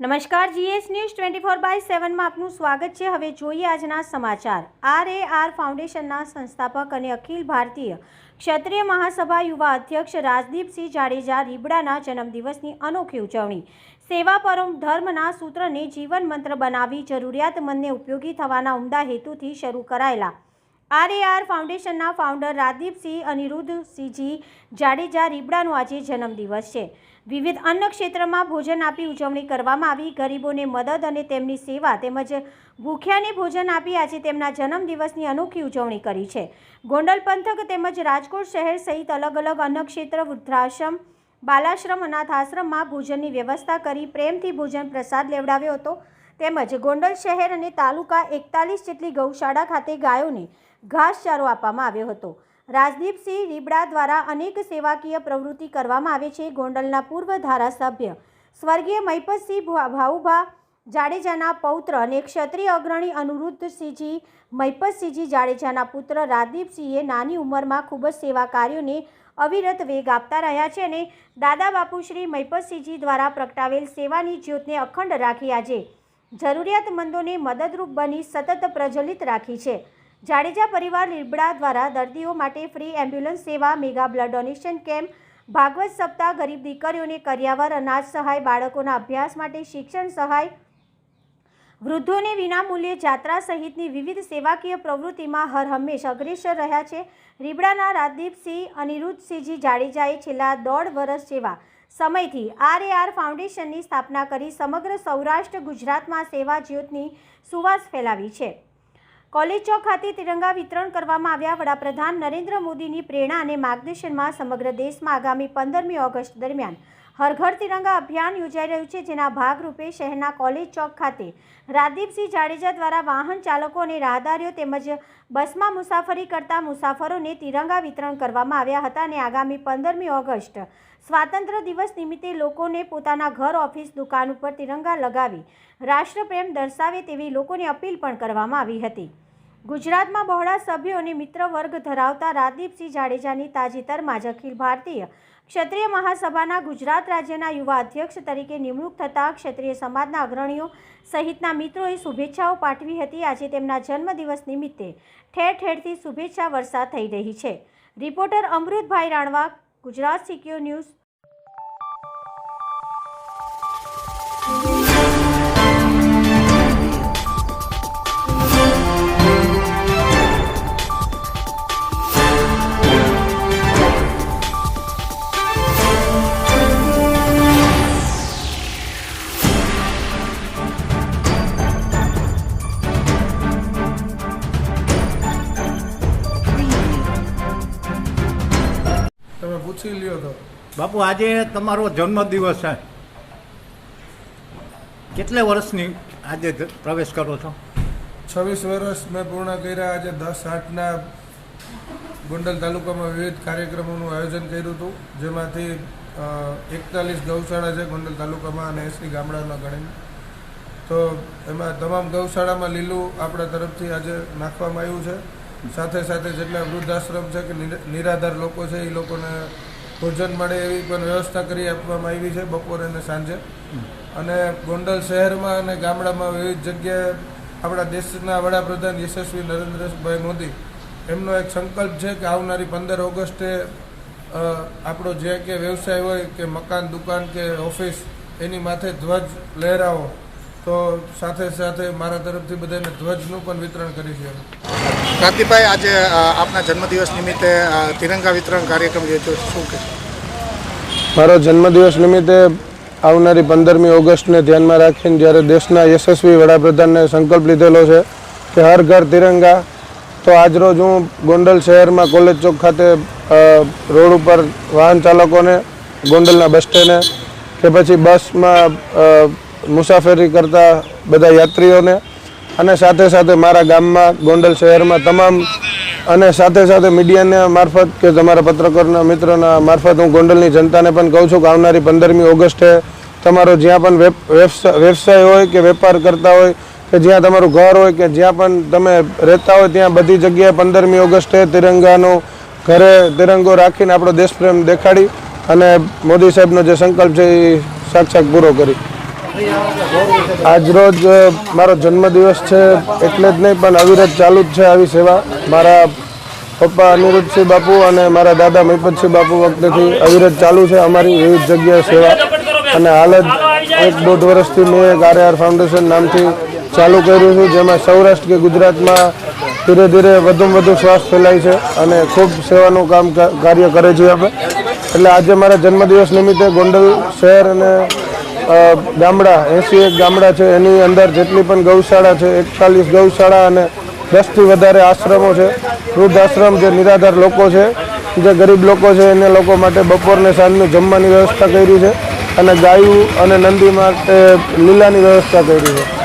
નમસ્કાર, GS news twenty four by સેવનમાં આપનું સ્વાગત છે. હવે જોઈએ આજના સમાચાર. આર એ આર ફાઉન્ડેશનના સંસ્થાપક અને અખિલ ભારતીય ક્ષત્રિય મહાસભા યુવા અધ્યક્ષ રાજદીપસિંહ જાડેજા રીબડાના જન્મદિવસની અનોખી ઉજવણી. સેવા પરમ ધર્મના સૂત્રને જીવન મંત્ર બનાવી જરૂરિયાતમંદને ઉપયોગી થવાના ઉમદા હેતુથી શરૂ કરાયેલા આર એ ફાઉન્ડેશનના ફાઉન્ડર રાદીપસિંહ અનિરુદ્ધસિંહજી જાડેજા રીબડાનો આજે જન્મદિવસ છે. વિવિધ અન્ન ક્ષેત્રમાં ભોજન આપી ઉજવણી કરવામાં આવી. ગરીબોને મદદ અને તેમની સેવા તેમજ ભૂખ્યાને ભોજન આપી આજે તેમના જન્મદિવસની અનોખી ઉજવણી કરી છે. ગોંડલ પંથક તેમજ રાજકોટ શહેર સહિત અલગ અલગ અન્ન ક્ષેત્ર, વૃદ્ધાશ્રમ, બાલાશ્રમ, અનાથ આશ્રમમાં ભોજનની વ્યવસ્થા કરી પ્રેમથી ભોજન પ્રસાદ લેવડાવ્યો હતો. તેમજ ગોંડલ શહેર અને તાલુકા એકતાલીસ જેટલી ગૌશાળા ખાતે ગાયોને ઘાસચારો આપવામાં આવ્યો હતો. રાજદીપસિંહ રીબડા દ્વારા અનેક સેવાકીય પ્રવૃત્તિ કરવામાં આવે છે. ગોંડલના પૂર્વ ધારાસભ્ય સ્વર્ગીય મૈપતસિંહ ભાઉભા જાડેજાના પૌત્ર અને ક્ષત્રિય અગ્રણી અનુરુદ્ધસિંહજી મૈપતસિંહજી જાડેજાના પુત્ર રાજદીપસિંહે નાની ઉંમરમાં ખૂબ જ સેવા કાર્યોને અવિરત વેગ આપતા રહ્યા છે અને દાદા બાપુ શ્રી મહિપતસિંહજી દ્વારા પ્રગટાવેલ સેવાની જ્યોતને અખંડ રાખી આજે જરૂરિયાતમંદોને મદદરૂપ બની સતત પ્રજ્વલિત રાખી છે. જાડેજા પરિવાર લીબડા દ્વારા દર્દીઓ માટે ફ્રી એમ્બ્યુલન્સ સેવા, mega blood donation camp, Bhagwat સપ્તાહ, ગરીબ દીકરીઓને કર્યાવર, અનાજ સહાય, બાળકોના અભ્યાસ માટે શિક્ષણ સહાય, વૃદ્ધોને વિનામૂલ્યે જાત્રા સહિતની વિવિધ સેવાકીય પ્રવૃત્તિમાં હર હંમેશ અગ્રેસર રહ્યા છે. રીબડાના રાજદીપસિંહ, અનિરુદ્ધસિંહજી જાડેજાએ છેલ્લા દોઢ વર્ષ જેવા સમયથી આર એ આર ફાઉન્ડેશનની સ્થાપના કરી સમગ્ર સૌરાષ્ટ્ર ગુજરાતમાં સેવા જ્યોતની સુવાસ ફેલાવી છે. કોલેજ ચોક ખાતે તિરંગા વિતરણ કરવામાં આવ્યા. વડાપ્રધાન નરેન્દ્ર મોદીની પ્રેરણા અને માર્ગદર્શનમાં સમગ્ર દેશમાં આગામી પંદરમી ઓગસ્ટ દરમિયાન હર ઘર તિરંગા અભિયાન યોજાઈ રહ્યું છે, જેના ભાગરૂપે શહેરના કોલેજ ચોક ખાતે રાદીપસિંહ જાડેજા દ્વારા વાહન ચાલકો અને રાહદારીઓ તેમજ બસમાં મુસાફરી કરતા મુસાફરોને તિરંગા વિતરણ કરવામાં આવ્યા હતા અને આગામી પંદરમી ઓગસ્ટ સ્વાતંત્ર્ય દિવસ નિમિત્તે લોકોને પોતાના ઘર, ઓફિસ, દુકાન ઉપર તિરંગા લગાવી રાષ્ટ્રપ્રેમ દર્શાવે તેવી લોકોને અપીલ પણ કરવામાં આવી હતી. ગુજરાતમાં બહોળા સભ્યો અને મિત્ર વર્ગ ધરાવતા રાદીપસિંહ જાડેજાની તાજેતરમાં જ અખિલ ભારતીય ક્ષત્રિય મહાસભાના ગુજરાત રાજ્યના યુવા અધ્યક્ષ તરીકે નિમણૂક થતાં ક્ષત્રિય સમાજના અગ્રણીઓ સહિતના મિત્રોએ શુભેચ્છાઓ પાઠવી હતી. આજે તેમના જન્મદિવસ નિમિત્તે ઠેર ઠેરથી શુભેચ્છા વર્ષા થઈ રહી છે. Reporter Amrutbhai Ranva, Gujarat secure news પૂછી લ્યો તો. બાપુ આજે તમારો જન્મદિવસ છે. કેટલા વર્ષની આજે પ્રવેશ કરો છો? છવ્વીસ વર્ષ મેં પૂર્ણ કર્યા. આજે દસ આઠના ગોંડલ તાલુકામાં વિવિધ કાર્યક્રમોનું આયોજન કર્યું હતું જેમાંથી એકતાલીસ ગૌશાળા છે ગોંડલ તાલુકામાં અને એસી ગામડાના ગણીને. તો એમાં તમામ ગૌશાળામાં લીલું આપણા તરફથી આજે નાખવામાં આવ્યું છે. સાથે સાથે જેટલા વૃદ્ધાશ્રમ છે કે નિરાધાર લોકો છે એ લોકોને ભોજન મળે એવી પણ વ્યવસ્થા કરી આપવામાં આવી છે બપોરે અને સાંજે. અને ગોંડલ શહેરમાં અને ગામડામાં વિવિધ જગ્યાએ આપણા દેશના વડાપ્રધાન યશસ્વી નરેન્દ્રભાઈ મોદી, એમનો એક સંકલ્પ છે કે આવનારી પંદર ઓગસ્ટે આપણો જે કે વ્યવસાય હોય કે મકાન, દુકાન કે ઓફિસ, એની માથે ધ્વજ લહેરાવો. તો સાથે સાથે મારા તરફથી બધાને ધ્વજનું પણ વિતરણ કરીશું ક્રાંતિભાઈ આજે આપના જન્મદિવસ નિમિત્તે તિરંગા વિતરણ કાર્યક્રમ યોજ્યો. શું કે મારો જન્મદિવસ નિમિત્તે આવનારી પંદરમી ઓગસ્ટને ધ્યાનમાં રાખીને જ્યારે દેશના યશસ્વી વડાપ્રધાનને સંકલ્પ લીધેલો છે કે હર ઘર તિરંગા, તો આજરોજ હું ગોંડલ શહેરમાં કોલેજ ચોક ખાતે રોડ ઉપર વાહન ચાલકોને ગોંડલના બસ સ્ટેન્ડે કે પછી બસમાં મુસાફરી કરતા બધા યાત્રીઓને અને સાથે સાથે મારા ગામમાં, ગોંડલ શહેરમાં તમામ અને સાથે સાથે મીડિયાના મારફત કે તમારા પત્રકારના મિત્રોના મારફત હું ગોંડલની જનતાને પણ કહું છું કે આવનારી પંદરમી ઓગસ્ટે તમારો જ્યાં પણ વ્યવસાય હોય કે વેપાર કરતા હોય કે જ્યાં તમારું ઘર હોય કે જ્યાં પણ તમે રહેતા હોય, ત્યાં બધી જગ્યાએ પંદરમી ઓગસ્ટે તિરંગાનો ઘરે તિરંગો રાખીને આપણો દેશપ્રેમ દેખાડી અને મોદી સાહેબનો જે સંકલ્પ છે એ સાક્ષાત પૂરો કરી. આજરોજ મારો જન્મદિવસ છે, એટલે જ નહીં, પણ અવિરત ચાલુ જ છે આવી સેવા. મારા પપ્પા અનિરુદ્ધસિંહ બાપુ અને મારા દાદા મહિપતસિંહ બાપુ વખતેથી અવિરત ચાલુ છે અમારી વિવિધ જગ્યાએ સેવા. અને હાલ જ એક દોઢ વર્ષથી મેં એક આરઆર ફાઉન્ડેશન નામથી ચાલુ કર્યું છે, જેમાં સૌરાષ્ટ્ર કે ગુજરાતમાં ધીરે ધીરે વધુમાં વધુ શ્વાસ ફેલાય છે અને ખૂબ સેવાનું કામ કાર્ય કરે છે આપણે એટલે આજે મારા જન્મદિવસ નિમિત્તે ગોંડલ શહેર અને ગામડા એંસી એક ગામડા છે, એની અંદર જેટલી પણ ગૌશાળા છે, એકતાલીસ ગૌશાળા અને દસથી વધારે આશ્રમો છે. વૃદ્ધાશ્રમ જે નિરાધાર લોકો છે, જે ગરીબ લોકો છે, એને લોકો માટે બપોરને સાંજનું જમવાની વ્યવસ્થા કરી છે અને ગાયું અને નંદી માટે લીલાની વ્યવસ્થા કરી છે.